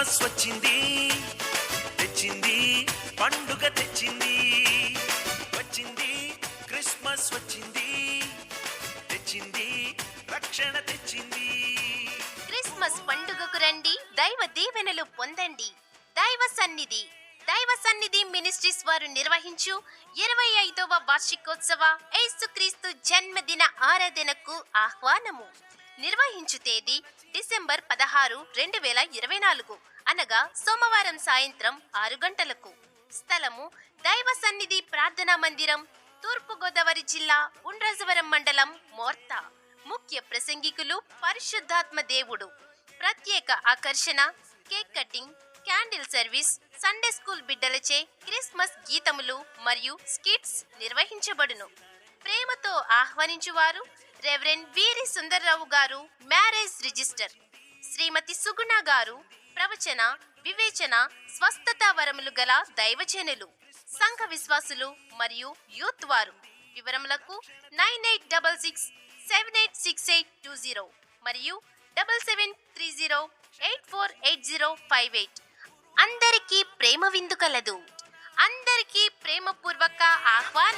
Christmas వచ్చింది. తెచ్చింది పండుగ తెచ్చింది. వచ్చింది క్రిస్మస్ వచ్చింది. తెచ్చింది రక్షణ తెచ్చింది. క్రిస్మస్ పండుగకు రండి దైవ దీవెనలు పొందండి. దైవ సన్నిధి దైవ సన్నిధి మినిస్ట్రీస్ వారు నిర్వహించు ఇరవై ఐదవ వార్షికోత్సవ ఏసుక్రీస్తు జన్మదిన ఆరాధనకు ఆహ్వానము. నిర్వహించు తేదీ డిసెంబర్ పదహారు రెండు వేల ఇరవై నాలుగు. అనగా సోమవారం సాయంత్రం ఆరు గంటలకు. స్థలము దైవ సన్నిధి ప్రార్థనా మందిరం తూర్పు గోదావరి జిల్లా ఉండ్రజవరం మండలం మోర్తా. ముఖ్య ప్రసంగికులు పరిశుద్ధాత్మ దేవుడు. ప్రత్యేక ఆకర్షణ cake cutting candle service Sunday school బిడ్డలచే Christmas గీతములు మరియు స్కిట్స్ నిర్వహించబడును. ప్రేమతో ఆహ్వానించువారు రెవరెండ్ వీరి సుందర్రావు గారు మ్యారేజ్ రిజిస్టర్. శ్రీమతి సుగుణ గారు ప్రవచన వివేచన స్వస్థత వరములు గల దైవజనులు సంఘ విశ్వాసులు మరియు యూత్ వారు. వివరములకు nine eight double six seven eight six eight two zero మరియు double seven three zero eight four eight zero five eight. అందరికీ ప్రేమ విందు కలదు. అందరికీ ప్రేమపూర్వక ప్రేమ